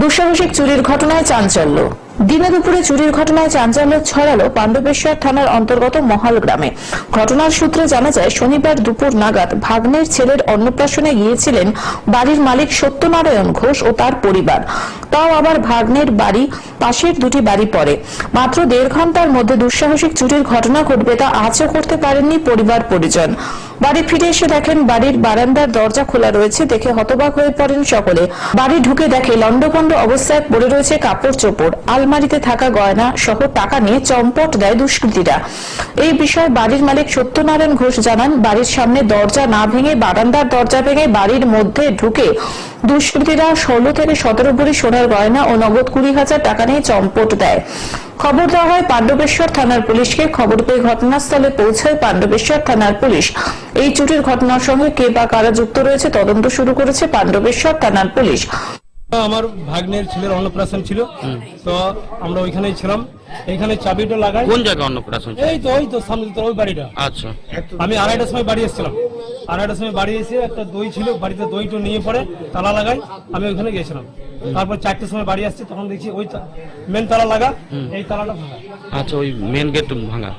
দুঃসাহসিক চুরির ঘটনায় চাঞ্চল্য। দিনে দুপুরে চুরির ঘটনায় চাঞ্চল্য ছড়ালো পাণ্ডবেশ্বর থানার অন্তর্গত মহাল গ্রামে। ঘটনার সূত্রে জানা যায়, শনিবার দুপুর নাগাদ ভাগ্নের ছেলের অন্নপ্রাশনে গিয়েছিলেন বাড়ির মালিক সত্যনারায়ণ ঘোষ ও তার পরিবার। তাও আবার ভাগ্নের বাড়ি, পাশের দুটি বাড়ি পড়ে। মাত্র দেড় ঘণ্টার মধ্যে দুঃসাহসিক চুরির ঘটনা ঘটবে তা আজও করতে পারেননি পরিবার পরিজন বাড়ি ফিরে এসে দেখেন বাড়ির বারান্দার দরজা খোলা রয়েছে, দেখে হতবাক হয়ে পড়েন সকলে। বাড়ি ঢুকে দেখে লন্ডভন্ড অবস্থায় পড়ে রয়েছে কাপড় চোপড়, আলমারিতে থাকা গয়না সহ টাকা নিয়ে চম্পট দেয় দুষ্কৃতীরা। এই বিষয়ে বাড়ির মালিক সত্যনারায়ণ ঘোষ জানান, বাড়ির সামনে দরজা না ভেঙে বারান্দার দরজা ভেঙে বাড়ির মধ্যে ঢুকে দুষ্কৃতীরা ষোলো থেকে সতেরো ভরি সোনার গয়না ও নগদ কুড়ি হাজার টাকা নিয়ে চম্পট দেয়। খবর দেওয়া হয় পাণ্ডবেশ্বর থানার পুলিশকে। খবর পেয়ে ঘটনাস্থলে পৌঁছায় পাণ্ডবেশ্বর থানার পুলিশ। এই চুরির ঘটনার সঙ্গে কে বা কারা যুক্ত রয়েছে তদন্ত শুরু করেছে পাণ্ডবেশ্বর থানার পুলিশ। আমার ভাগ্নের ছেলের অন্নপ্রাশন ছিল। তো আমরা ওইখানেই ছিলাম। এইখানে চাবিটা লাগাই। কোন জায়গায় অন্নপ্রাশন এই তো ওই তো সামনে তো ওই বাড়িটা। আচ্ছা। আমি আড়াইটার সময় বাড়ি এসেছিলাম। আড়াইটার সময় বাড়ি এসে একটা দই ছিল বাড়িতে দইটা নিয়ে পরে তালা লাগাই আমি ওইখানে গেছিলাম। তারপর চারটের সময় বাড়ি আসছে তখন দেখছি ওই মেন তালা লাগা এই তালাটা ভাঙা। আচ্ছা ওই মেন গেট ভাঙা?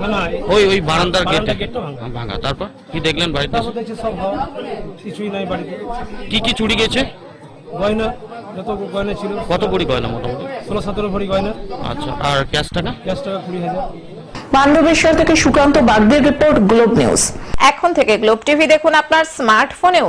না না ওই ওই বারান্দার গেট বারান্দার ভাঙা। তারপর কি দেখলেন বাড়িতে? তারপর দেখছি সব হাওয়া কিছুই নাই বাড়িতে। কি কি চুরি গেছে? গয়না যত গয়না ছিল। কত করি গয়না মোটামুটি? ষোলো সতেরো ভরি গয়না। আচ্ছা আর ক্যাশ টাকা দশ টাকা কুড়ি হাজার। পাণ্ডবেশ্বর থেকে সুকান্ত বাগদের রিপোর্ট গ্লোব নিউজ। এখন থেকে গ্লোব টিভি দেখুন আপনার স্মার্টফোনেও।